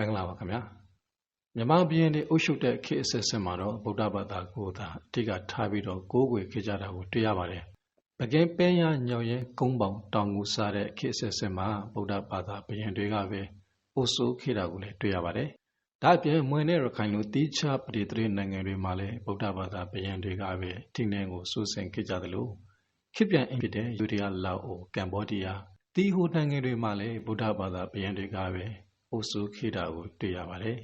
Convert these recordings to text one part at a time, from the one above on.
မင်္ဂလာပါခင်ဗျာမြန်မာပြည်နေအုပ်ချုပ်တဲ့ခေတ်အဆက်ဆက်မှာတော့ဗုဒ္ဓဘာသာကိုသာအဓိကထားပြီးတော့ကိုးကွယ်ခဲ့ကြတာကိုတွေ့ရပါတယ်ပကင်းပဲရညောင်ရဲကုန်းပေါင်တောင်ငူစားတဲ့ခေတ်အဆက်ဆက်မှာဗုဒ္ဓဘာသာဘုရင်တွေကပဲပို့ဆိုးခဲ့တာကိုလည်းတွေ့ရပါတယ်ဒါအပြင်မွေနဲ့ရခိုင်လိုတီးခြားပရိသေနိုင်ငံတွေမှာလည်းဗုဒ္ဓဘာသာဘုရင်တွေကပဲထိနေကိုစိုးစင်ခဲ့ကြသလိုခေတ်ပြန်အင်ဖြစ်တဲ့ယူရီးယားလာအိုကမ်ဘောဒီးယားတီဟိုနိုင်ငံတွေမှာလည်းဗုဒ္ဓဘာသာဘုရင်တွေကပဲ အိုဆိုးခေတာကိုတွေ့ရပါတယ်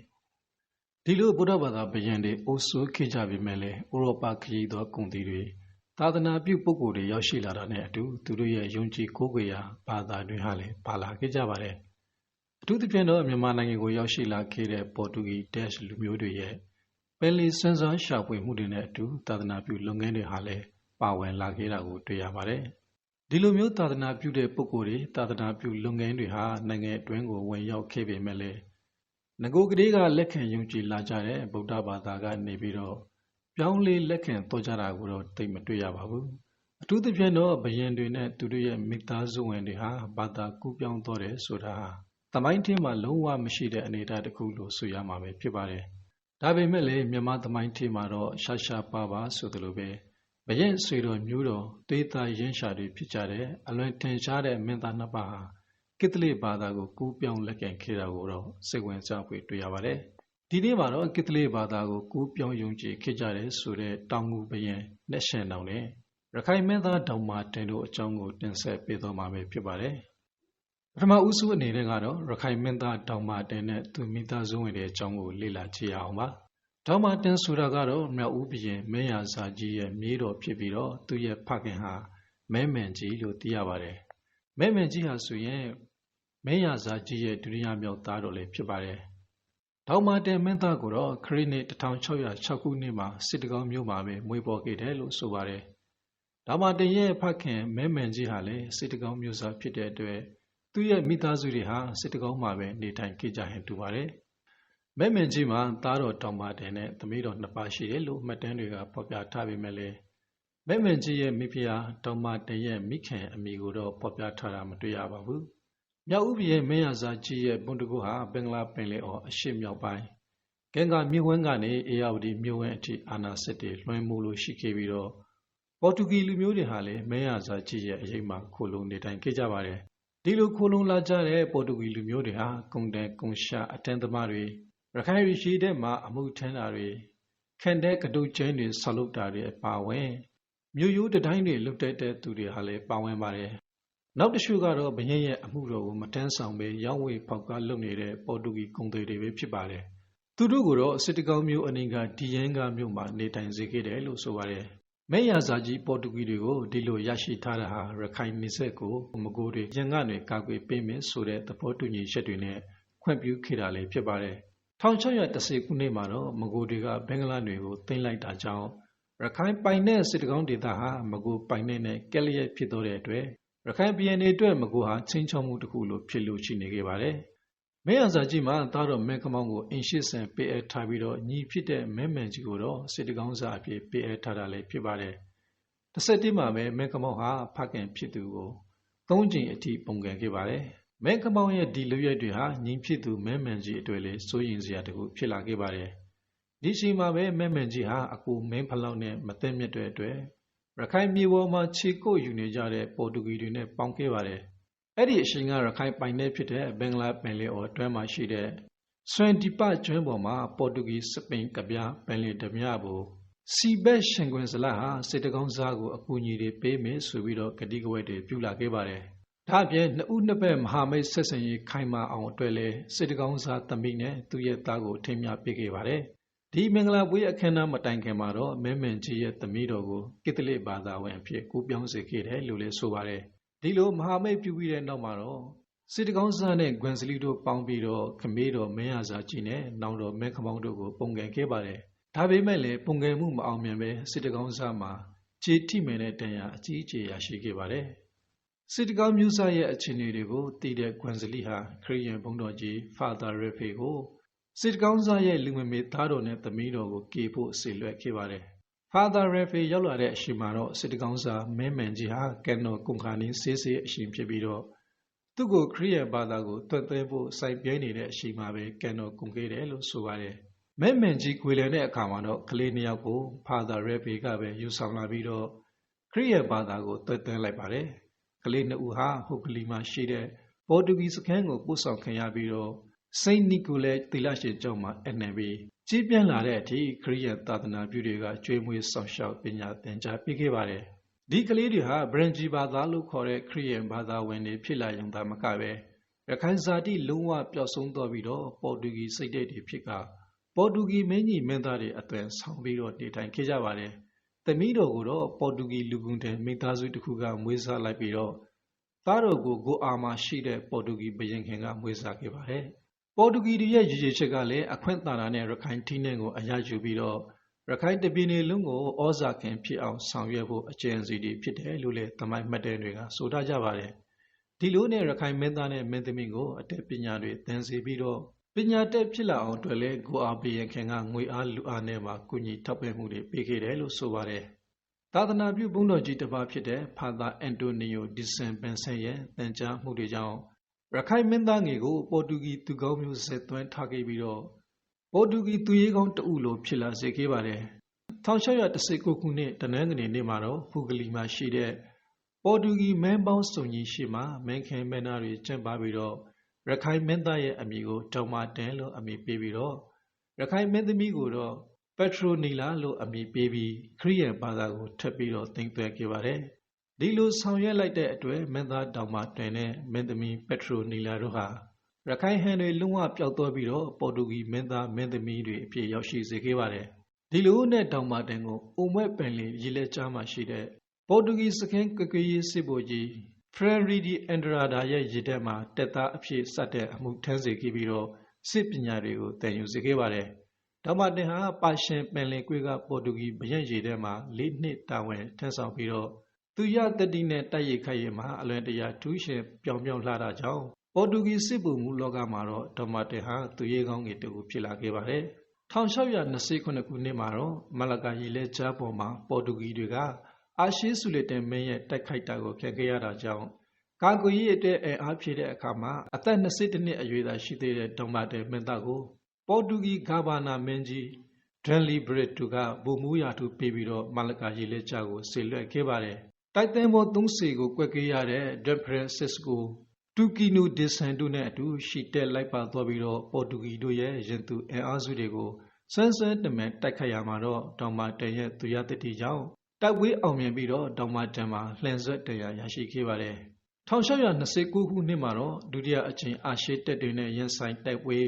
။ဒီလိုဗုဒ္ဓဘာသာဘုရင်တွေအိုဆိုးခေကြပြီမဲ့လည်းဥရောပခရီးသောကုန်သည်တွေသာသနာပြုပုဂ္ဂိုလ်တွေရောက်ရှိလာတာနဲ့အတူသူတို့ရဲ့ယုံကြည်ကိုးကွယ်ရာဘာသာတွေဟာလည်းပါလာခဲ့ကြပါတယ်။အထူးသဖြင့်တော့မြန်မာနိုင်ငံကိုရောက်ရှိလာခဲ့တဲ့ပေါ်တူဂီဒက်လူမျိုးတွေရဲ့ပယ်လီစန်းစားရှာဖွေမှုတွေနဲ့အတူသာသနာပြုလုပ်ငန်းတွေဟာလည်းပါဝင်လာခဲ့တာကိုတွေ့ရပါတယ်။ ဒီလိုမျိုးသာသနာပြုတဲ့ပုဂ္ဂိုလ်တွေသာသနာပြုလုပ်ငန်းတွေဟာနိုင်ငံအတွင်းကိုဝင်ရောက်ခဲ့ပေမဲ့လည်းငကိုကလေးကလက်ခံယုံကြည်လာကြတဲ့ဗုဒ္ဓဘာသာကနေပြီးတော့ပြောင်းလဲလက်ခံတော်ကြတာကိုတော့သိမတွေ့ရပါဘူးအထူးသဖြင့်တော့ဘယင်တွေနဲ့သူတို့ရဲ့မိသားစုဝင်တွေဟာဘာသာကူးပြောင်းတော်တယ်ဆိုတာဟာတမိုင်းထင်းမှာလုံးဝမရှိတဲ့အနေအထားတစ်ခုလို့ဆိုရမှာပဲဖြစ်ပါတယ်ဒါပေမဲ့လည်းမြန်မာသမိုင်းထင်းမှာတော့ရှာရှာပါပါဆိုသလိုပဲ ဘရင်ဆွေတော်မျိုးတော်တေးသားရင်းရှာတွေဖြစ်ကြတဲ့အလွန်ထင်ရှားတဲ့မင်းသားနှစ်ပါးဟာကိတလိဘာသာကိုကူးပြောင်းလက်ခံခဲ့တာကိုတော့စိတ်ဝင်စားဖွယ်တွေ့ရပါတယ်။ဒီနေ့မှာတော့ကိတလိဘာသာကိုကူးပြောင်းယုံကြည်ခဲ့ကြတဲ့ဆိုတဲ့တောင်ငူဘရင်လက်ရှင်တောင်နဲ့ရခိုင်မင်းသားတောင်မာတင်တို့အကြောင်းကိုတင်ဆက်ပေးသွားမှာပဲဖြစ်ပါတယ်။ပထမဦးစုအနေနဲ့ကတော့ရခိုင်မင်းသားတောင်မာတင်နဲ့သူမိသားစုဝင်တွေအကြောင်းကိုလေ့လာကြည့်အောင်ပါ။ ဒေါမတင်ဆိုတာကတော့မြောက်ဦးဘုရင်မဲယာဇာကြီးရဲ့မြေးတော်ဖြစ်ပြီးတော့သူ့ရဲ့ဖခင်ဟာမဲမန်ကြီးလို့သိရပါတယ်။မဲမန်ကြီးဟာဆိုရင်မဲယာဇာကြီးရဲ့ဒုတိယမြောက်သားတော်လည်းဖြစ်ပါတယ်။ဒေါမတင်မင်းသားကိုတော့ခရစ်နှစ်1606ခုနှစ်မှာစစ်တကောင်းမြို့မှာပဲမွေးပေါ်ခဲ့တယ်လို့ဆိုပါတယ်။ဒေါမတင်ရဲ့ဖခင်မဲမန်ကြီးဟာလည်းစစ်တကောင်းမြို့စားဖြစ်တဲ့အတွက်သူ့ရဲ့မိသားစုတွေဟာစစ်တကောင်းမှာပဲနေထိုင်ခဲ့ကြရင်တူပါတယ်။ မဲ့မင်ကြီးမှာသားတော်တောင်ပါတယ်နဲ့သမီးတော်နှစ်ပါးရှိတယ်လို့မှတ်တမ်းတွေကဖော်ပြထားပေမဲ့လည်းမဲ့မင်ကြီးရဲ့မိဖုရားတောင်မတရဲ့မိခင်အမိကိုတော့ဖော်ပြထားတာမတွေ့ရပါဘူး။မြောက်ဥပရဲ့မင်းရဇာကြီးရဲ့ဘုံတကုဟာဘင်္ဂလားပင်လယ်အော်အရှေ့မြောက်ပိုင်းကင်္ဂါမြဝန်းကနေအေယာဝတီမြဝန်းအထိအာနာစစ်တွေလွှမ်းမိုးလို့ရှိခဲ့ပြီးတော့ပေါ်တူဂီလူမျိုးတွေဟာလည်းမင်းရဇာကြီးရဲ့အရေးမှခိုလုံနေထိုင်ခဲ့ကြပါတယ်။ဒီလိုခိုလုံလာကြတဲ့ပေါ်တူဂီလူမျိုးတွေဟာကုံတန်ကုံရှာအတန်းသမားတွေ ရခိုင်ရီရှိတဲ့မှာအမှုထမ်းတာတွေခန့်တဲ့ကတုတ်ကျင်းတွေဆောက်လုပ်တာတွေပါဝင်မြို့ရိုးတတိုင်းတွေလွတ်တက်တဲ့သူတွေဟာလည်းပါဝင်ပါတယ်နောက်တစ်ခုကတော့ဘရင်ရဲ့အမှုတော်ကိုမတန်းဆောင်ပဲရောင်းဝယ်ဖောက်ကားလုပ်နေတဲ့ပေါ်တူဂီကုန်သည်တွေပဲဖြစ်ပါတယ်သူတို့ကတော့စစ်တကောင်းမျိုးအနည်းကဒီယန်ကမြို့မှာနေထိုင်စေခဲ့တယ်လို့ဆိုပါတယ်မဲရစာကြီးပေါ်တူဂီတွေကိုဒီလိုရရှိထားတာဟာရခိုင်နေဆက်ကိုမကိုတွေရန်ကနေကာကွယ်ပေးမယ်ဆိုတဲ့သဘောတူညီချက်တွေနဲ့ခွင့်ပြုခဲ့တာလည်းဖြစ်ပါတယ် 1610ခုနှစ်မှာတော့မကိုတွေကဘင်္ဂလားတွေကိုသိမ်းလိုက်တာကြောင့်ရခိုင်ပိုင်တဲ့စစ်တကောင်းဒေသဟာမကိုပိုင်တဲ့နဲ့ကက်လျက်ဖြစ်တော့တဲ့အတွက်ရခိုင်ပြည်နယ်အတွက်မကိုဟာချင်းချောမှုတစ်ခုလိုဖြစ်လို့ရှိနေခဲ့ပါတယ်။မဲရစာကြီးမှာသားတော်မဲကမောင်းကိုအင်ရှိဆန်ပေးအပ်ထားပြီးတော့ညီဖြစ်တဲ့မဲမန်ကြီးကိုတော့စစ်တကောင်းစာအဖြစ်ပေးအပ်ထားတာလည်းဖြစ်ပါတယ်။တစ်ဆက်တည်းမှာပဲမဲကမောင်းဟာဖခင်ဖြစ်သူကိုသုံးကြိမ်အထိပုံကန်ခဲ့ပါတယ်။ မဲကမောင်ရဲ့ဒီလူရိုက်တွေဟာညီဖြစ်သူမဲမန်ကြီးအတွက်လည်းစိုးရင်စရာတခုဖြစ်လာခဲ့ပါတယ်။ဒီချိန်မှာပဲမဲမန်ကြီးဟာအကူမင်းဖလောက်နဲ့မသိမြတ်တဲ့အတွက်ရခိုင်မြေပေါ်မှာခြေကုပ်ယူနေကြတဲ့ပေါ်တူဂီတွေနဲ့ပေါင်းခဲ့ပါတယ်။အဲ့ဒီအချိန်ကရခိုင်ပိုင်နယ်ဖြစ်တဲ့ဘင်္ဂလားပင်လယ်အော်အတွင်းမှာရှိတဲ့ဆွမ်ဒီပကျွန်းပေါ်မှာပေါ်တူဂီစပိန်ကပြပင်လယ်ဓမြဘူစီဘက်ရှင်ကွင်စလာဟာစစ်တကောင်းစားကိုအကူအညီတွေပေးမယ်ဆိုပြီးတော့ကတိကဝတ်တွေပြုလာခဲ့ပါတယ်။ ဒါအပြင်နှစ်ဦးနှစ်ဘက်မဟာမိတ်ဆက်ဆံရေးခိုင်မာအောင်အတွက်လဲစစ်တကောင်းစားသမီးနဲ့သူ့ရဲ့သားကိုထင်မြပေးခဲ့ပါတယ်။ဒီမင်္ဂလာပွဲအခမ်းအနားမတိုင်ခင်မှာတော့မဲမင်ကြီးရဲ့သမီးတော်ကိုကိတလိဘာသာဝင်အဖြစ်ကူပြောင်းစေခဲ့တယ်လို့လည်းဆိုပါတယ်။ဒီလိုမဟာမိတ်ပြုပြီးတဲ့နောက်မှာတော့စစ်တကောင်းစားနဲ့ဂွန်စလီတို့ပေါင်းပြီးတော့ခမေးတော်မင်းရစာကြီးနဲ့နောင်တော်မဲခမောင်းတို့ကိုပုံကန်ခဲ့ပါတယ်။ဒါပေမဲ့လည်းပုံကန်မှုမအောင်မြင်ပဲစစ်တကောင်းစားမှာခြေထိမယ်တဲ့တန်ရာအကြီးအကျယ်ရရှိခဲ့ပါတယ်။ စစ်တကောင်းမျိုးစားရဲ့အခြေအနေတွေကိုတည်တဲ့ကွန်စလီဟာခရီးယန်ဘုန်းတော်ကြီးဖာသာရဖေကိုစစ်တကောင်းစားရဲ့လူငယ်မေသားတော်နဲ့သမီးတော်ကိုကေဖို့ဆေလွှဲခဲ့ပါတယ်။ဖာသာရဖေရောက်လာတဲ့အချိန်မှာတော့စစ်တကောင်းစားမဲမန်ကြီးဟာကန်တော်ကုန်ခါနီးဆေးဆေးအရှင်ဖြစ်ပြီးတော့သူ့ကိုခရိယန်ဘာသာကိုတွတ်သွင်းဖို့စိုက်ပြဲနေတဲ့အချိန်မှာပဲကန်တော်ကုန်ခဲ့တယ်လို့ဆိုပါတယ်မဲ့မန်ကြီးကွေလန်တဲ့အခါမှာတော့ကလေးနှစ်ယောက်ကိုဖာသာရဲဘေကပဲယူဆောင်လာပြီးတော့ခရိယန်ဘာသာကိုတွတ်သွင်းလိုက်ပါတယ် ကလေးနှစ်ဦးဟာဟိုကလီမှာရှိတဲ့ပေါ်တူဂီစခန်းကိုပို့ဆောင်ခံရပြီးတော့စိန့်နီကိုလဲတီလာရှိကျောင်းမှာအနှံပြီးကြီးပြန့်လာတဲ့အထိခရိယန်သာသနာပြုတွေကကျွေးမွေးဆောင်ရှောက်ပညာသင်ကြားပေးခဲ့ပါတယ်ဒီကလေးတွေဟာဗရန်ဂျီဘာသာလို့ခေါ်တဲ့ခရိယန်ဘာသာဝင်တွေဖြစ်လာရုံသာမကပဲရခိုင်ဇာတိလုံးဝပျောက်ဆုံးသွားပြီးတော့ပေါ်တူဂီစိတ်တဲ့တွေဖြစ်ကပေါ်တူဂီမင်းကြီးမင်းသားတွေအသွင်ဆောင်ပြီးတော့နေထိုင်ခဲ့ကြပါတယ်။ သမီးတော်ကိုတော့ပေါ်တူဂီလူကုန်တဲ့မိသားစုတစ်ခုကမွေးစားလိုက်ပြီးတော့သားတော်ကိုကိုအာမရှိတဲ့ပေါ်တူဂီဘရင်ခင်ကမွေးစားခဲ့ပါတယ်။ပေါ်တူဂီတွေရဲ့ရည်ရည်ချက်ကလည်းအခွင့်အာဏာနဲ့ရခိုင်ထိနှင်းကိုအရယူပြီးတော့ရခိုင်တပြည်နယ်လုံးကိုဩဇာခင်ဖြစ်အောင်ဆောင်ရွက်ဖို့အကြံစီတွေဖြစ်တယ်လို့လည်းသမိုင်းမှတ်တဲ့တွေကဆိုထားကြပါတယ်။ဒီလိုနဲ့ရခိုင်မင်းသားနဲ့မင်းသမီးကိုအတက်ပညာတွေသင်စေပြီးတော့ ပညာတက်ဖြစ်လာအောင်အတွက်လည်းကိုအားဘရင်ခင်ကငွေအားလူအားနဲ့ပါကုညီထောက်ပံ့မှုတွေပေးခဲ့တယ်လို့ဆိုပါတယ်။သာသနာပြုဘုန်းတော်ကြီးတစ်ပါးဖြစ်တဲ့ဖာသာအန်တိုနီယိုဒီဆန်ပန်ဆန်ရဲ့တန်ကြားမှုတွေကြောင့်ရခိုင်မင်းသားငယ်ကိုပေါ်တူဂီသူကောင်းမျိုးဆက်သွင်းထားခဲ့ပြီးတော့ပေါ်တူဂီသူရေးကောင်းတဦးလိုဖြစ်လာစေခဲ့ပါတယ်1619ခုနှစ်တနင်္ဂနွေနေ့မှာတော့ဖူဂလီမှာရှိတဲ့ပေါ်တူဂီမန်းပေါင်းစုံကြီးရှိမှမန်းခင်မန်းသားတွေကျင့်ပါပြီးတော့ ရခိုင်မင်းသားရဲ့အမည်ကိုဒေါမာတန်လို့အမည်ပေးပြီးတော့ရခိုင်မင်းသမီးကိုတော့ပက်ထရိုနီလာလို့အမည်ပေးပြီးခရိယန်ဘာသာကိုထပ်ပြီးတော့သင်သွဲခဲ့ပါတယ်ဒီလိုဆောင်ရွက်လိုက်တဲ့အတွက်မင်းသားဒေါမာတန်နဲ့မင်းသမီးပက်ထရိုနီလာတို့ဟာရခိုင်ဟန်တွေလုံးဝပျောက်သွားပြီးတော့ပေါ်တူဂီမင်းသားမင်းသမီးတွေအဖြစ်ရောက်ရှိစေခဲ့ပါတယ်ဒီလိုနဲ့တောင်မာတန်ကိုအုံမွဲ့ပင်လီရေလက်ကြားမှာရှိတဲ့ပေါ်တူဂီစခင်းကကရေးစစ်ဗိုလ်ကြီး ဖရန်ရီဒီအန်ဒရာဒါရဲ့ရည်တက်မှာတက်သားအဖြစ်စတဲ့အမှုထမ်းစေခဲ့ပြီးတော့စစ်ပညာတွေကိုတည်ယူစေခဲ့ပါတယ်။တောင်မာတင်ဟာပါရှင်ပင်လင်ကွေးကပေါ်တူဂီဗရန်ရည်တက်မှာ၄နှစ်တာဝန်ထမ်းဆောင်ပြီးတော့သူရတတိနဲ့တိုက်ရိုက်ခိုက်ရမှာအလွန်တရာထူးရှင်ပြောင်ပြောင်လှတာကြောင့်ပေါ်တူဂီစစ်ဗိုလ်မှုလောကမှာတော့ဒေါ်မာတင်ဟာသူရေးကောင်းငယ်တူဖြစ်လာခဲ့ပါတယ်။1629ခုနှစ်မှာတော့မလကာရီလဲကြားပေါ်မှာပေါ်တူဂီတွေက အာရှေးဆူလက်တင်မင်းရဲ့တိုက်ခိုက်တာကိုဖျက်ခဲ့ရတာကြောင့်ကာကွယ်ရေးအတွက်အင်အားဖြည့်တဲ့အခါမှာအသက်22နှစ်အရွယ်သာရှိသေးတဲ့ဒေါမတဲ့မင်းသားကိုပေါ်တူဂီဂါဘာနာမင်းကြီးဒန်လီဘရစ်တူကဗိုလ်မှူးရာထူးပေးပြီးတော့မလကာရီလဲကြားကိုဆေလွှဲခဲ့ပါတယ်တိုက်သင်းပေါ်သုံးစီကိုကွက်ခဲ့ရတဲ့ဒက်ဖရန်စစ်ကိုတူကီနိုဒီဆန်တို့နဲ့အတူရှီတက်လိုက်ပါသွားပြီးတော့ပေါ်တူဂီတို့ရဲ့ရင်သူအင်အားစုတွေကိုဆန်းဆန်းတမန်တိုက်ခတ်ရမှာတော့တောင်မာတန်ရဲ့သူရတတိကြောင့် တိုက်ပွဲအောင်မြင်ပြီးတော့တောင်မာတန်မှာလှန်ဆွက်တရားရရှိခဲ့ပါတယ်1629ခုနှစ်မှာတော့ဒုတိယအကြိမ်အာရှတက်တွေနဲ့ရင်ဆိုင်တိုက်ပွဲ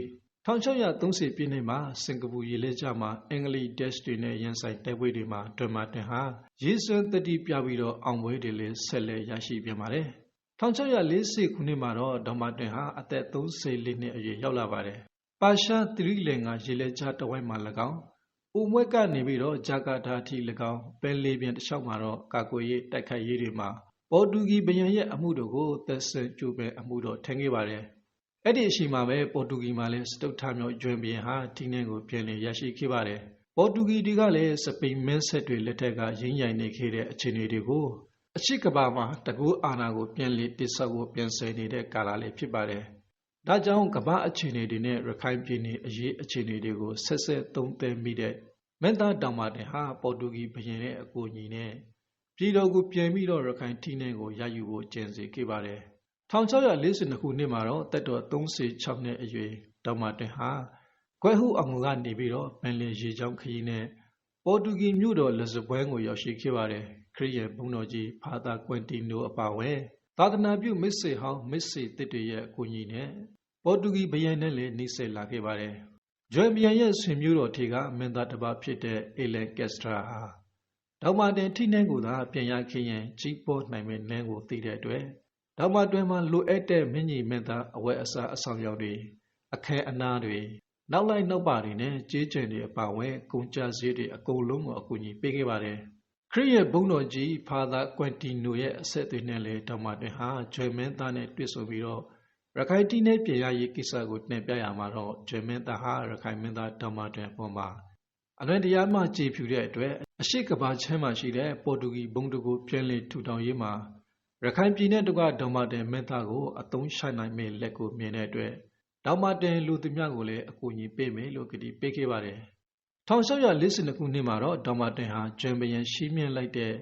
1630ပြည့်နှစ်မှာစင်ကာပူရေလက်ကြမှာအင်္ဂလိပ်ဒက်စ်တွေနဲ့ရင်ဆိုင်တိုက်ပွဲတွေမှာဒွန်မာတန်ဟာရေစွန်းတတိပြပြီးတော့အောင်ပွဲတွေလည်းဆက်လက်ရရှိပြန်ပါတယ်1640ခုနှစ်မှာတော့ဒေါမာတင်ဟာအသက်34နှစ်အရွယ်ရောက်လာပါတယ်ပါရှားသီရိလင်္ကာရေလက်ကြားတဝိုက်မှာ၎င်း ဥမွက်ကနေပြီးတော့ဂျာကာတာထိ၎င်းပယ်လီပြန်တစ်လျှောက်မှာတော့ကာကွယ်ရေးတိုက်ခိုက်ရေးတွေမှာပေါ်တူဂီဘယံရဲ့အမှုတို့ကိုသက်ဆန်ကျိုးပဲအမှုတော်ထင်ခဲ့ပါတယ်အဲ့ဒီအချိန်မှာပဲပေါ်တူဂီမှာလည်းစတုတ်ထမြောက်ကျွန်းပြန်ဟာဒီနေ့ကိုပြန်လည်ရရှိခဲ့ပါတယ်ပေါ်တူဂီတွေကလည်းစပိန်မင်းဆက်တွေလက်ထက်ကရင်းရိုင်နေခဲ့တဲ့အခြေအနေတွေကိုအရှိကဘာမှာတကူအာနာကိုပြန်လည်တိဆောက်ဖို့ပြန်ဆယ်နေတဲ့ကာလလေးဖြစ်ပါတယ် ဒါကြောင့်ကမ္ဘာအခြေအနေတွေနဲ့ရခိုင်ပြည်နယ်အရေးအခြေအနေတွေကိုဆက်ဆက်သုံးသပ်မိတဲ့မက်သားတောင်မာတင်ဟာပေါ်တူဂီဘုရင်ရဲ့အကူအညီနဲ့ပြည်တော်ကိုပြန်ပြီးတော့ရခိုင်ထိနှင်းကိုရယူဖို့ကြံစီခဲ့ပါတယ်1642ခုနှစ်မှာတော့တက်တော်36နှစ်အရွယ်တောင်မာတင်ဟာကွဲဟုအောင်ကနေပြီးတော့ပင်လယ်ရေချောင်းခရီးနဲ့ပေါ်တူဂီမြို့တော်လဇပွဲကိုရောက်ရှိခဲ့ပါတယ်ခရီးရဲ့ဘုံတော်ကြီးဖာသာကွင်တီနိုအပါဝဲသာသနာပြုမစ်စေဟောင်းမစ်စေတစ်တွေရဲ့အကူအညီနဲ့ ပေါ်တူဂီဘယန်နဲ့လည်းနှိစက်လာခဲ့ပါတယ်။ဂျွမ်ဘီယန်ရဲ့ဆွေမျိုးတော်ထေကမင်းသားတစ်ပါးဖြစ်တဲ့အေလန်ကက်စထရာဟာဒေါမာတင်ထိနှဲကိုသာပြန်ရခင်းရင်ကြီးပေါ်နိုင်မဲ့နန်းကိုသိတဲ့အတွက်ဒေါမာတွင်မှာလိုအပ်တဲ့မင်းကြီးမင်းသားအဝဲအစားအဆောင်ရောက်တွေအခဲအနာတွေနောက်လိုက်နောက်ပါတွေနဲ့ကြေးကျင်တွေအပါဝဲကုန်ကြစည်းတွေအကုန်လုံးကိုအကူအညီပေးခဲ့ပါတယ်။ခရစ်ရဲ့ဘုန်းတော်ကြီးဖာသာကွမ်တီနိုရဲ့အဆက်အသွေးနဲ့လည်းဒေါမာတွင်ဟာဂျွမ်မင်းသားနဲ့တွေ့ဆုံပြီးတော့ ရခိုင်တီနယ်ပြည်ရရေးကိစ္စကိုတင်ပြရမှာတော့ဂျမင်းသားဟာရခိုင်မင်းသားဒေါမာတွင်ပေါ်မှာအလွန်တရားမှကြည်ဖြူတဲ့အတွက်အရှိကဘာချမ်းမှာရှိတဲ့ပေါ်တူဂီဘုံတကူပြန်လည်ထူထောင်ရေးမှာရခိုင်ပြည်နယ်တကွဒေါမတင်မင်းသားကိုအသုံးချနိုင်မဲ့လက်ကိုမြင်တဲ့အတွက်ဒေါမတင်လူသူများကိုလည်းအကူအညီပေးမယ်လို့ကတိပေးခဲ့ပါတယ်1642ခုနှစ်မှာတော့ဒေါမတင်ဟာဂျမ်ဘီယံရှီးမြင့်လိုက်တဲ့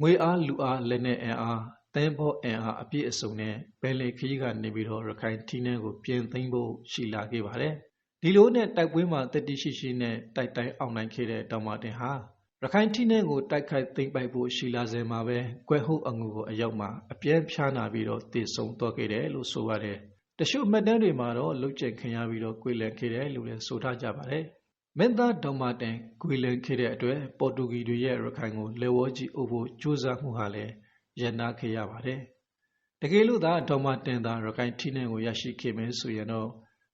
ငွေအားလူအားလက်နဲ့အင်အား သင်းဖို့အင်အားအပြည့်အစုံနဲ့ဘယ်လေခရီးကနေပြီးတော့ရခိုင်ထီးနှန်းကိုပြင်သိမ်းဖို့ရှိလာခဲ့ပါတယ်ဒီလိုနဲ့တိုက်ပွဲမှာတတိရှိရှိနဲ့တိုက်တိုင်းအောင်နိုင်ခဲ့တဲ့ဒေါမတင်ဟာရခိုင်ထီးနှန်းကိုတိုက်ခိုက်သိမ်းပိုက်ဖို့ရှိလာစေမှာပဲကွဲဟုတ်အငူကိုအရောက်မှာအပြင်းဖြားနာပြီးတော့တည်ဆုံတော့ခဲ့တယ်လို့ဆိုပါတယ်တချို့မှတ်တမ်းတွေမှာတော့လုတ်ကျက်ခင်ရပြီးတော့ကွေလန်ခဲ့တယ်လို့လည်းဆိုထားကြပါတယ်မင်းသားဒေါမာတန်ကွေလန်ခဲ့တဲ့အတွက်ပေါ်တူဂီတွေရဲ့ရခိုင်ကိုလေဝေါကြီးအုပ်ဖို့ကြိုးစားမှုဟာလည်း ရန်နာခဲ့ရပါတယ်တကယ်လို့သာဒေါမာတန်သာရခိုင်ထိနှင်းကိုရရှိခဲ့မယ်ဆိုရင်တော့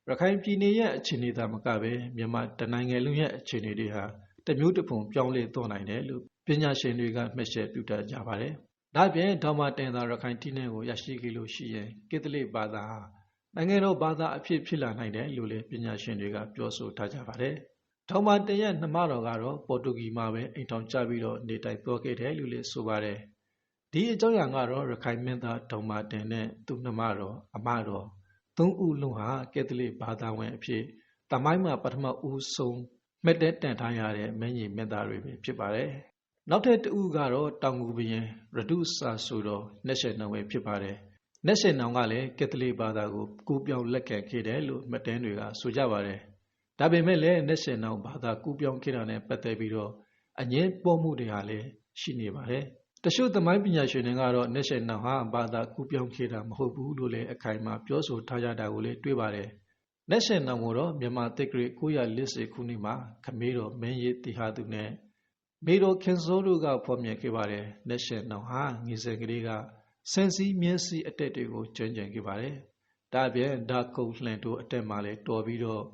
ရခိုင်ပြည်နယ်ရဲ့အခြေအနေသာမကပဲမြန်မာတနိုင်ငံလုံးရဲ့အခြေအနေတွေဟာတမျိုးတစ်ပုံပြောင်းလဲသွားနိုင်တယ်လို့ပညာရှင်တွေကမှတ်ချက်ပြုတတ်ကြပါတယ်။ဒါ့ပြင်ဒေါမာတင်သာရခိုင်တိနယ်ကိုရရှိခဲ့လို့ရှိရင်ကိတလိဘာသာဟာနိုင်ငံတော်ဘာသာအဖြစ်ဖြစ်လာနိုင်တယ်လို့လည်းပညာရှင်တွေကပြောဆိုထားကြပါတယ်။ဒေါမာတင်ရဲ့နှမတော်ကတော့ပေါ်တူဂီမှာပဲအိမ်ထောင်ကျပြီးတော့နေထိုင်သွားခဲ့တယ်လို့လည်းဆိုပါတယ်။ ဒီအကြောင်းအရာကတော့ရခိုင်မင်းသားဒေါမာတင်နဲ့သူ့နှမတော်အမတော်သုံးဦးလုံးဟာကက်သလစ်ဘာသာဝင်အဖြစ်တမိုင်းမှာပထမဦးဆုံးမှတ်တဲ့တန်ထားရတဲ့မင်းကြီးမြတ်သားတွေပဲဖြစ်ပါတယ်။နောက်ထပ်တဦးကတော့တောင်ငူဘရင်ရဒုစာဆိုတော်နှက်ရှေနောင်ပဲဖြစ်ပါတယ်။နှက်ရှေနောင်ကလည်းကက်သလစ်ဘာသာကိုကူးပြောင်းလက်ခံခဲ့တယ်လို့မှတ်တမ်းတွေကဆိုကြပါတယ်။ဒါပေမဲ့လည်းနှက်ရှေနောင်ဘာသာကူးပြောင်းခဲ့တာနဲ့ပတ်သက်ပြီးတော့အငင်းပေါ်မှုတွေဟာလည်းရှိနေပါတယ်။ တချို့သမိုင်းပညာရှင်တွေကတော့နှက်ရှေနောင်ဟာဘာသာကူးပြောင်းခဲ့တာမဟုတ်ဘူးလို့လည်းအခိုင်အမာပြောဆိုထားကြတာကိုလည်းတွေ့ပါတယ်။လက်ရှင်နောင်ကိုတော့မြန်မာတက္ကရာ940ခုနှစ်မှာခမေးတော်မင်းရည်တိဟာသူနဲ့မေတော်ခင်စိုးတို့ကဖော်မြင်ခဲ့ပါတယ်လက်ရှင်နောင်ဟာငေစံကလေးကစင်စည်းမျက်စိအတက်တွေကိုကျွမ်းကျင်ခဲ့ပါတယ်ဒါပြင်ဒါကုတ်လှန်တို့အတက်မှာလည်းတော်ပြီးတော့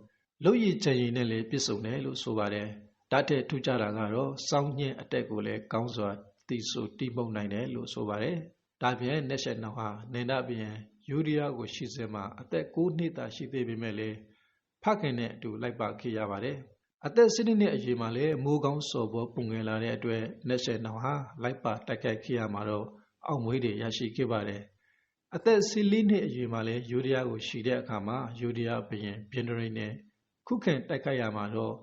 လုတ်ရည်ချင်ရင်နဲ့လည်းပြစ်စုံတယ်လို့ဆိုပါတယ်ဒါတဲ့ထူးခြားတာကတော့စောင်းညင်းအတက်ကိုလည်းကောင်းစွာ တီဆူတိမုံနိုင်တယ်လို့ဆိုပါတယ်ဒါပြင်လက်ရှင်နောင်ဟာနေနာပြန်ယူရီးယားကိုရှိစမှာအသက်9နှစ်သာရှိသေးပေမဲ့လည်းဖခင်နဲ့အတူလိုက်ပါခဲ့ရပါတယ်။အသက်7နှစ်အရွယ်မှာလည်းမိုးကောင်းစော်ပေါ်ပုံငယ်လာတဲ့အတွက်လက်ဆက်နောင်ဟာလိုက်ပါတိုက်ခိုက်ခဲ့ရမှာတော့အောင်မွေးတွေရရှိခဲ့ပါတယ်။အသက်14နှစ်အရွယ်မှာလည်းယူရီးယားကိုရှိတဲ့အခါမှာယူရီးယားဘရင်ဘင်ဒရိနဲ့ခုခံတိုက်ခိုက်ရမှာတော့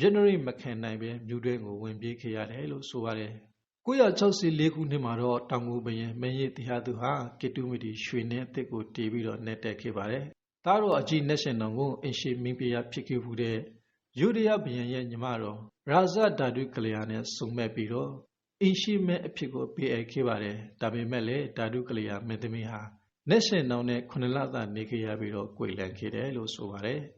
ဘင်ဒရိမခံနိုင်ပဲမြူတွဲကိုဝင်ပြေးခဲ့ရတယ်လို့ဆိုပါတယ် 964ခုနှစ်မှာတော့တောင်ငူဘရင်မင်းရတရားသူဟာကေတုမီတီရွှေနဲ့အစ်စ်ကိုတီးပြီးတော့နဲ့တက်ခဲ့ပါတယ်။ဒါတော့အကြီးနက်ရှင်တော်ကိုအင်ရှိမင်းပြရဖြစ်ခဲ့မှုတဲ့ယူဒယာဘရင်ရဲ့ညီမတော်ရာဇဓာတုကလျာနဲ့စုံမဲ့ပြီးတော့အင်ရှိမဲအဖြစ်ကိုပေးအပ်ခဲ့ပါတယ်။ဒါပေမဲ့လည်းဓာတုကလျာမင်းသမီးဟာနက်ရှင်တော်နဲ့ခုနှစ်လသာနေခဲ့ရပြီးတော့ကြွေလန့်ခဲ့တယ်လို့ဆိုပါတယ်။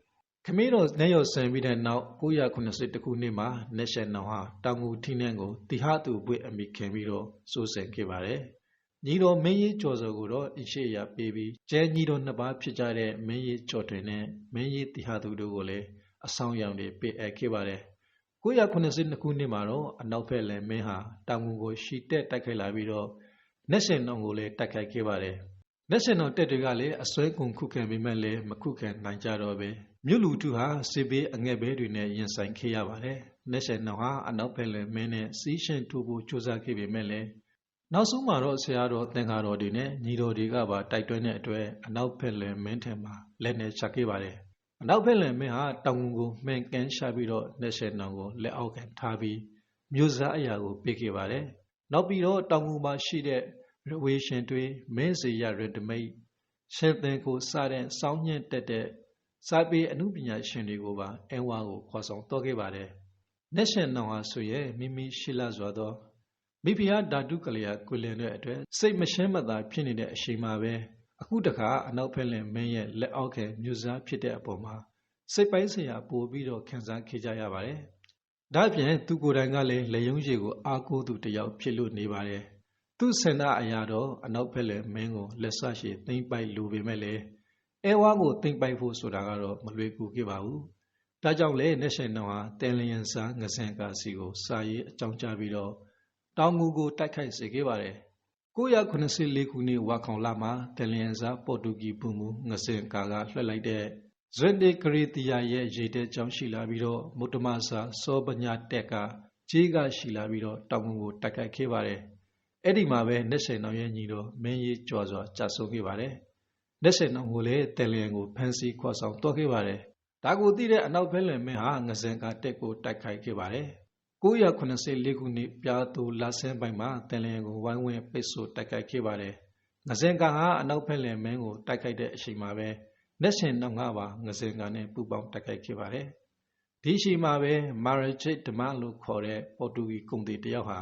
ခမင်းတော်နဲ့ရော်ဆန်ပြီးတဲ့နောက်980ခုနှစ်မှာနက်ရှင်နောင်ဟာတောင်ငူထင်းနှန်းကိုတိဟသူဘွေအမိခင်ပြီးတော့စိုးစံခဲ့ပါတယ်။ညီတော်မင်းကြီးကျော်စောကိုတော့အရှိရပေးပြီးကျဲညီတော်နှစ်ပါးဖြစ်ကြတဲ့မင်းကြီးကျော်တွင်နဲ့မင်းကြီးတိဟသူတို့ကိုလည်းအဆောင်ရောင်တွေပေးအပ်ခဲ့ပါတယ်။982ခုနှစ်မှာတော့အနောက်ဘက်လည်းမင်းဟာတောင်ငူကိုရှီတက်တိုက်ခိုက်လာပြီးတော့နက်ရှင်နောင်ကိုလည်းတိုက်ခိုက်ခဲ့ပါတယ်။ နက်ရှင်နောင်တက်တွေကလည်းအစွဲကုန်ခုခံပြီးမှလည်းမခုခံနိုင်ကြတော့ပဲမြို့လူထုဟာစစ်ဘေးအငဲ့ဘဲတွေနဲ့ရင်ဆိုင်ခဲ့ရပါတယ်။လက်ဆက်နောက်ဟာအနောက်ဘက်လည်းမင်းနဲ့စီးရှင်ထိုးဖို့ကြိုးစားခဲ့ပေမဲ့လည်းနောက်ဆုံးမှာတော့ဆရာတော်သင်္ဃာတော်တွေနဲ့ညီတော်တွေကပါတိုက်တွန်းတဲ့အတွက်အနောက်ဘက်လည်းမင်းထံမှာလက်နဲ့ချခဲ့ပါတယ်။အနောက်ဘက်လည်းမင်းဟာတောင်ကိုမှန်ကန်ရှာပြီးတော့လက်ဆက်နောင်ကိုလက်အောက်ခံထားပြီးမြို့စားအရာကိုပေးခဲ့ပါတယ်။နောက်ပြီးတော့တောင်ကိုမှာရှိတဲ့ ရဝေရှင်တွေမင်းစီရရတမိတ်ရှင်သင်ကိုစတဲ့စောင်းညှင့်တက်တဲ့စာပေအမှုပညာရှင်တွေကိုပါအဲဝါကိုခေါ်ဆောင်တော့ခဲ့ပါတယ်။နက်ရှင်နောင်ဟာဆိုရဲမိမိရှိလစွာသောမိဖုရားဓာတုကလျာကွေလင်တဲ့အတွက်စိတ်မရှင်းမသာဖြစ်နေတဲ့အချိန်မှာပဲအခုတခါအနောက်ဖက်လင်မင်းရဲ့လက်အောက်ခံမြူစားဖြစ်တဲ့အပေါ်မှာစိတ်ပိုင်းဆိုင်ရာပို့ပြီးတော့ခံစားခဲ့ကြရပါတယ်။ဒါ့ပြင်သူကိုယ်တိုင်ကလည်းလေယုံရည်ကိုအားကိုးသူတယောက်ဖြစ်လို့နေပါတယ်။ သူ့ဆန္ဒအရာတော့အနောက်ဖက်လင်မင်းကိုလက်ဆရှိသိမ့်ပိုက်လိုပေမဲ့လည်းအဲဝါကိုသိမ့်ပိုက်ဖို့ဆိုတာကတော့မလွယ်ကူခဲ့ပါဘူး။ဒါကြောင့်လေနေရှင်တော်ဟာတယ်လျန်စာငစင်ကာစီကိုစာရေးအကြောင်းကြားပြီးတော့တောင်ငူကိုတိုက်ခိုက်စေခဲ့ပါတယ်။984ခုနှစ်ဝါခေါင်လမှာတယ်လျန်စာပေါ်တူဂီပုံမှုငစင်ကာကလွှတ်လိုက်တဲ့ဇန်ဒေဂရီတီယာရဲ့ရေတဲ့ကြောင်းရှိလာပြီးတော့မုတ္တမစာစောပညာတက်ကကြီးကရှိလာပြီးတော့တောင်ငူကိုတိုက်ခိုက်ခဲ့ပါတယ်။ အဲ့ဒီမှာပဲနက်ရှင်နောင်ရဲ့ညီတော်မင်းကြီးကြွားစွာကြာဆုံးခဲ့ပါတယ်နက်ရှင်နောင်ကိုလည်းတယ်လျင်ကိုဖမ်းဆီးခေါ်ဆောင်တော့ခဲ့ပါတယ်ဒါကိုသိတဲ့အနောက်ဘက်လင်မင်းဟာငစင်ကတက်ကိုတိုက်ခိုက်ခဲ့ပါတယ်984ခုနှစ်ပြားသူလာဆင်းပိုင်းမှာတယ်လျင်ကိုဝိုင်းဝန်းပိတ်ဆို့တိုက်ခိုက်ခဲ့ပါတယ်ငစင်ကဟာအနောက်ဘက်လင်မင်းကိုတိုက်ခိုက်တဲ့အချိန်မှာပဲနက်ရှင်နောင်ကပါငစင်ကနဲ့ပူပေါင်းတိုက်ခိုက်ခဲ့ပါတယ်ဒီရှိမှာပဲမာရချစ်ဓမ္မလို့ခေါ်တဲ့ပေါ်တူဂီကုန်သည်တယောက်ဟာ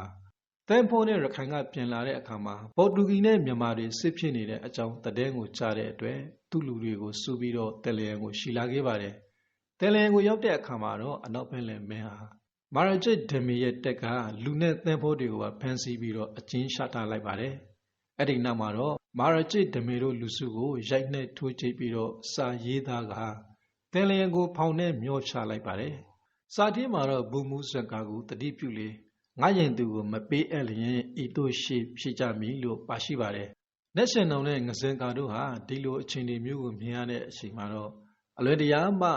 တန်ဖိုးနဲ့ရခိုင်ကပြင်လာတဲ့အခါမှာပေါ်တူဂီနဲ့မြန်မာတွေစစ်ဖြစ်နေတဲ့အကြောင်းသတင်းကိုကြားတဲ့အတွက်သူ့လူတွေကိုစူပြီးတော့တယ်လျန်ကိုရှီလာခဲ့ပါတယ်။တယ်လျန်ကိုရောက်တဲ့အခါမှာတော့အနောက်ဘက်လင်မင်းဟာမာရချစ်ဓမီရဲ့တက်ကလူနဲ့တန်ဖိုးတွေကိုပါဖမ်းဆီးပြီးတော့အကျဉ်းချထားလိုက်ပါတယ်။အဲ့ဒီနောက်မှာတော့မာရချစ်ဓမီတို့လူစုကိုရိုက်နှက်ထိုးကြိတ်ပြီးတော့စာရေးသားကတယ်လျန်ကိုဖောင်နဲ့မျောချလိုက်ပါတယ်။စာထင်းမှာတော့ဘူမူဇက်ကာကိုတတိပြုလေ ငါရင်သူကိုမပေးအပ်လျင်ဤတို့ရှိဖြစ်ကြမည်လို့ပါရှိပါတယ်။လက်ရှင်တော်နဲ့ငစင်ကာတို့ဟာဒီလိုအခြေအနေမျိုးကိုမြင်ရတဲ့အချိန်မှာတော့အလွယ်တရာမှ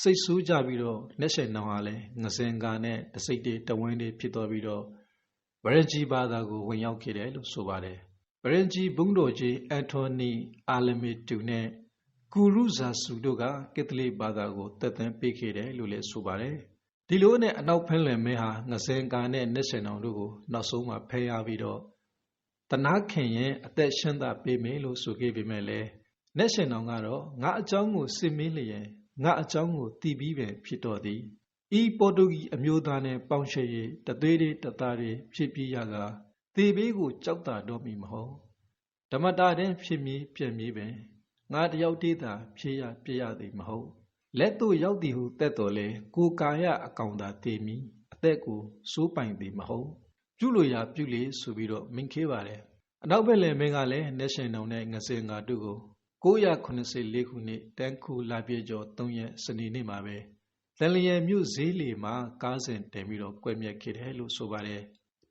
စိတ်ဆိုးကြပြီးတော့လက်ရှင်တော်ဟာလည်းငစင်ကာနဲ့တစိတ်တွေတဝင်းတွေဖြစ်တော်ပြီးတော့ဗရဂျီဘာသာကိုဝင်ရောက်ခဲ့တယ်လို့ဆိုပါတယ်။ဗရဂျီဘုန်းတော်ကြီးအန်တိုနီအာလမီတူနဲ့ကူရုဇာစုတို့ကကက်သလစ်ဘာသာကိုတက်သန်းပေးခဲ့တယ်လို့လည်းဆိုပါတယ်။ ဒီလိုနဲ့အနောက်ဖင်းလင်မင်းဟာငစင်ကာနဲ့နစ်စင်တော်တို့ကိုနောက်ဆုံးမှဖယ်ရပြီးတော့တနာခင်ရင်အသက်ရှင်သာပေးမယ်လို့ဆိုခဲ့ပေမဲ့လည်းနစ်စင်တော်ကတော့ငါအကြောင်းကိုစစ်မေးလျင်ငါအကြောင်းကိုတည်ပြီးပဲဖြစ်တော်သည်ဤပေါ်တူဂီအမျိုးသားနဲ့ပေါင်းရှည်၍တသွေးတွေတသားတွေဖြစ်ပြီးရကသေဘေးကိုကြောက်တာတော့မီမဟုတ်ဓမ္မတာတဲ့ဖြစ်မည်ပြည့်မည်ပင်ငါတယောက်တည်းသာဖြစ်ရပြရသည်မဟုတ် လက်သို့ရောက်သည်ဟုတက်တော်လဲကိုကာယအကောင်သာတည်မီအသက်ကိုစိုးပိုင်သည်မဟုတ်ပြုလို့ရပြုလေဆိုပြီးတော့မင်ခေးပါတယ်အနောက်ဘက်လည်းမင်းကလည်းနေရှင်တောင်နဲ့ငစင်ငါတို့ကို984ခုနှစ်တန်းခုလာပြည့်ကျော်3ရက်စနေနေ့မှာပဲလန်လျယ်မြို့ဈေးလီမှာကားစဉ်တင်ပြီးတော့ကွဲမြက်ခဲ့တယ်လို့ဆိုပါတယ်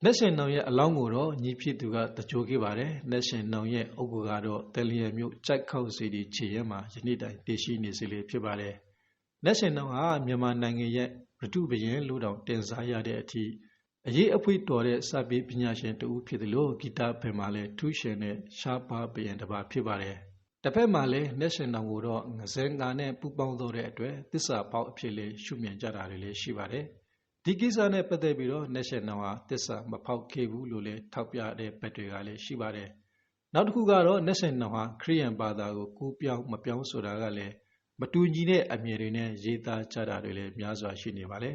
နက်ရှင်နောင်ရဲ့အလောင်းကိုတော့ညီဖြစ်သူကတကြိုခဲ့ပါတယ်နက်ရှင်နောင်ရဲ့အုပ်ကူကတော့တလျယ်မြို့ကြိုက်ခောက်စီဒီခြေရဲမှာယနေ့တိုင်တည်ရှိနေစေလေဖြစ်ပါတယ် လက်ရှင်တော်ဟာမြန်မာနိုင်ငံရဲ့ဗတုဘရင်လူတော်တင်စားရတဲ့အထိအရေးအဖွေးတော်တဲ့စာပေပညာရှင်တူဖြစ်တယ်လို့ဂီတဘယ်မှာလဲထူးရှင်တဲ့ရှားပါဘရင်တစ်ပါးဖြစ်ပါတယ်။တစ်ဖက်မှာလည်းလက်ရှင်တော်ကိုတော့ငစဲငါနဲ့ပူပေါင်းတော်တဲ့အတွက်သစ္စာပေါက်အဖြစ်လေးရှုမြင်ကြတာတွေလည်းရှိပါတယ်။ဒီကိစ္စနဲ့ပတ်သက်ပြီးတော့လက်ရှင်တော်ဟာသစ္စာမဖောက်ခဲ့ဘူးလို့လည်းထောက်ပြတဲ့ဘက်တွေကလည်းရှိပါတယ်။နောက်တစ်ခုကတော့လက်ရှင်တော်ဟာခရိယန်ဘာသာကိုကူးပြောင်းမပြောင်းဆိုတာကလည်း မတူညီတဲ့အမြင်တွေနဲ့ရေးသားကြတာတွေလည်းများစွာရှိနေပါလေ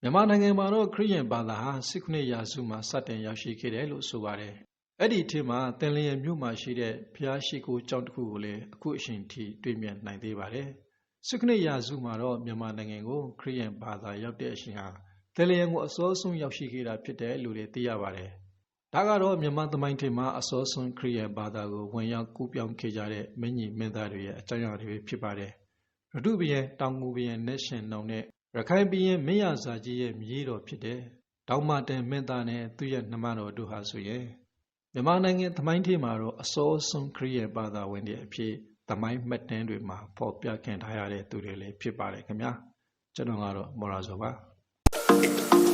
မြန်မာနိုင်ငံမှာတော့ခရစ်ယာန်ဘာသာဟာစစ်ခုနှစ်ရာစုမှာစတင်ရောက်ရှိခဲ့တယ်လို့ဆိုပါတယ်အဲ့ဒီအထက်မှာတန်လျင်မြို့မှာရှိတဲ့ဘုရားရှိခိုးကျောင်းတစ်ခုကိုလည်းအခုအချိန်ထိတွေ့မြင်နိုင်သေးပါတယ်စစ်ခုနှစ်ရာစုမှာတော့မြန်မာနိုင်ငံကိုခရစ်ယာန်ဘာသာရောက်တဲ့အချိန်ဟာတန်လျင်ကိုအစောဆုံးရောက်ရှိခဲ့တာဖြစ်တယ်လို့လည်းသိရပါတယ် ဒါကတော့မြန်မာသမိုင်းထင်မှာအစောဆုံးခရိယဘာသာကိုဝင်ရောက်ကူးပြောင်းခဲ့ကြတဲ့မင်းကြီးမင်းသားတွေရဲ့အကြောင်းအရာတွေဖြစ်ပါတယ်။ရတုဘရင်တောင်ငူဘရင်နဲ့ရှင်နောင်နဲ့ရခိုင်ဘရင်မင်းရစာကြီးရဲ့မြေတော်ဖြစ်တဲ့တောင်မတန်မင်းသားနဲ့သူ့ရဲ့နှမတော်တို့ဟာဆိုရင်မြန်မာနိုင်ငံသမိုင်းထင်မှာတော့အစောဆုံးခရိယဘာသာဝင်တွေအဖြစ်သမိုင်းမှတ်တမ်းတွေမှာဖော်ပြခင်ထားရတဲ့သူတွေလည်းဖြစ်ပါတယ်ခင်ဗျာ။ကျွန်တော်ကတော့မော်ရာဇောပါ။